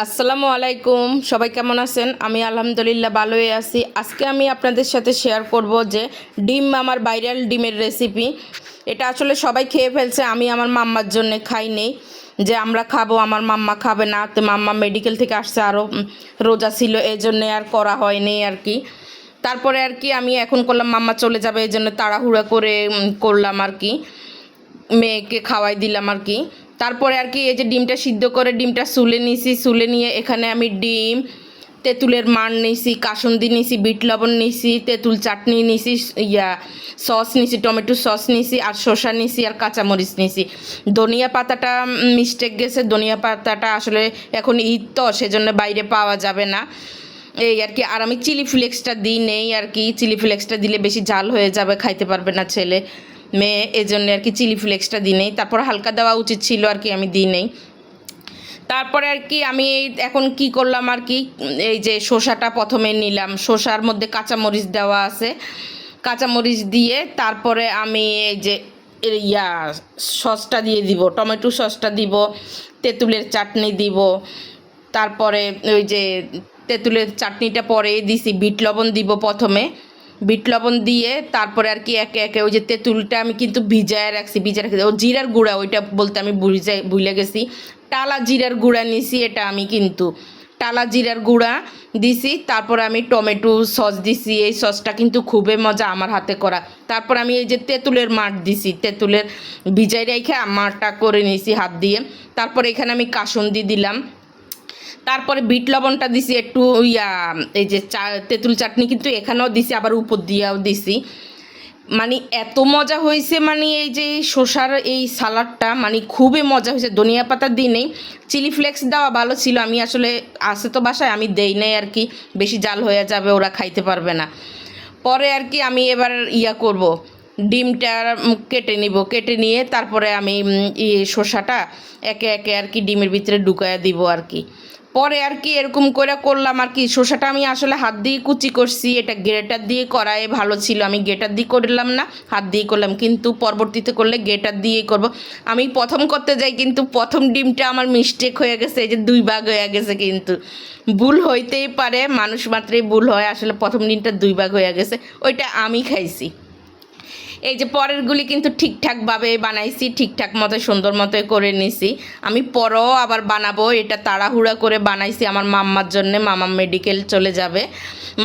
আসসালামু আলাইকুম, সবাই কেমন আছেন? আমি আলহামদুলিল্লাহ ভালোই আছি। আজকে আমি আপনাদের সাথে শেয়ার করব যে ডিম আমার ভাইরাল ডিমের রেসিপি এটা আসলে সবাই খেয়ে ফেলছে, আমি আমার মাম্মার জন্য খাই নেই। যে আমরা খাব, আমার মাম্মা খাবে না, তো মাম্মা মেডিকেল থেকে আসছে আরও রোজা ছিল এই জন্যে আর করা হয়নি আর কি। তারপরে আর কি আমি এখন করলাম, মাম্মা চলে যাবে এই জন্য তাড়াহুড়া করে করলাম আর কি। মেয়েকে খাওয়াই দিলাম আর কি। তারপরে আর কি এই যে ডিমটা সিদ্ধ করে ডিমটা সুলে নিয়েছি সুলে নিয়ে এখানে আমি ডিম, তেঁতুলের মার নিয়েছি কাসুন্দি নিয়েছি বিট লবণ নিয়েছি তেঁতুল চাটনি নিয়েছি ইয়া সস নিয়েছি টমেটো সস নিয়েছি আর শসা নিয়েছি আর কাঁচামরিচ নিয়েছি ধনিয়া পাতাটা মিস্টেক গেছে, ধনিয়া পাতাটা আসলে এখন ঈদ তো, সেজন্য বাইরে পাওয়া যাবে না। এই আর কি, আর আমি চিলি ফ্লেক্সটা দিই নেই আর কি, চিলি ফ্লেক্সটা দিলে বেশি ঝাল হয়ে যাবে, খাইতে পারবে না ছেলে। মেয়ে এই জন্য আর কি চিলি ফ্লেক্সটা দিই নেই। তারপর হালকা দেওয়া উচিত ছিল আর কি, আমি দিই নেই। তারপরে আর কি আমি এখন কি করলাম আর কি, এই যে শসাটা প্রথমে নিলাম। শসার মধ্যে কাঁচামরিচ দেওয়া আছে। কাঁচামরিচ দিয়ে তারপরে আমি এই যে ইয়া সসটা দিয়ে দিব, টমেটো সসটা দিব, তেঁতুলের চাটনি দিব। তারপরে ওই যে তেঁতুলের চাটনিটা পরে দিছি, বিট লবণ দিব প্রথমে। বিট লবণ দিয়ে তারপরে আর কি একে একে ওই যে তেঁতুলটা আমি কিন্তু ভিজায় রাখছি ভিজায় রাখছি। ও জিরার গুঁড়া, ওইটা বলতে আমি বুঝে ভুলে গেছি। টালা জিরার গুঁড়া নিছি, এটা আমি কিন্তু। টালা জিরার গুঁড়া দিছি, তারপর আমি টমেটো সস দিছি, এই সসটা কিন্তু খুবই মজা আমার হাতে করা। তারপর আমি এই যে তেঁতুলের মাঠ দিছি, তেঁতুলের ভিজাই রেখে মাঠটা করে নিয়েছি হাত দিয়ে। তারপর এখানে আমি কাসুন্দি দিলাম। তারপরে বিট লবণটা দিছি, একটু ইয়া, এই যে চা, তেঁতুল চাটনি কিন্তু এখানেও দিছি, আবার উপর দিয়েও দিছি। মানে এত মজা হয়েছে মানে এই যে শসার এই সালাডটা মানে খুবই মজা হয়েছে। ধনিয়া পাতা দিই নেই, চিলি ফ্লেক্স দেওয়া ভালো ছিল, আমি আসলে আসে তো বাসায়, আমি দেই নাই আর কি, বেশি জাল হয়ে যাবে, ওরা খাইতে পারবে না। পরে আর কি আমি এবার ইয়া করব ডিমটা কেটে নিব। কেটে নিয়ে তারপরে আমি ইয়ে শসাটা একে একে আর কি ডিমের ভিতরে ঢুকায়া দিব আর কি। পরে আর কি এরকম করে করলাম আর কি। শসাটা আমি আসলে হাত দিয়ে কুচি করছি। এটা গ্রেটার দিয়ে করায় ভালো ছিল। আমি গ্রেটার দিয়ে করলাম না, হাত দিয়ে করলাম। কিন্তু পরবর্তীতে করলে গ্রেটার দিয়েই করব। আমি প্রথম করতে যাই কিন্তু প্রথম ডিমটা আমার মিস্টেক হয়ে গেছে। এই যে দুই ভাগ হয়ে গেছে কিন্তু। ভুল হইতেই পারে, মানুষ মাত্রই ভুল হয়। আসলে প্রথম ডিমটা দুই ভাগ হয়ে গেছে। ওইটা আমি খাইছি। এই যে পরেরগুলি কিন্তু ঠিকঠাকভাবে বানাইছি, ঠিকঠাক মতো, সুন্দর মতো করে নিছি। আমি পরও আবার বানাবো, এটা তাড়াহুড়া করে বানাইছি আমার মাম্মার জন্যে মামা মেডিকেল চলে যাবে।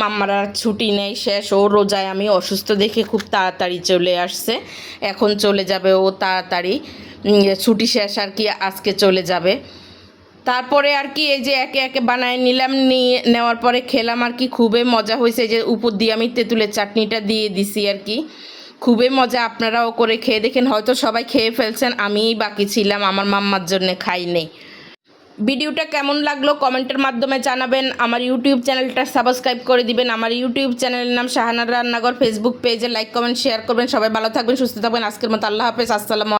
মাম্মার আর ছুটি নেই শেষ, ও রোজায় আমি অসুস্থ দেখে খুব তাড়াতাড়ি চলে আসছে। এখন চলে যাবে ও তাড়াতাড়ি। ছুটি শেষ আর কি আজকে চলে যাবে। তারপরে আর কি এই যে একে একে বানায় নিলাম, নিয়ে নেওয়ার পরে খেলাম আর কি, খুবই মজা হয়েছে। যে উপর দিয়ে আমি তেঁতুলের চাটনিটা দিয়ে দিছি আর কি। খুবই মজা, আপনারাও করে খেয়ে দেখেন, হয়তো সবাই খেয়ে ফেলছেন, আমিই বাকি ছিলাম, আমার মাম্মার জন্য খাইনি ভিডিওটা কেমন লাগল কমেন্টের মাধ্যমে জানাবেন, আমার ইউটিউব চ্যানেলটা সাবস্ক্রাইব করে দিবেন, আমার ইউটিউব চ্যানেলের নাম শাহানার রান্নাঘর ফেসবুক পেজে লাইক কমেন্ট শেয়ার করবেন, সবাই ভালো থাকবেন, সুস্থ থাকবেন, আজকের মতো আল্লাহ হাফেজ, আসসালামু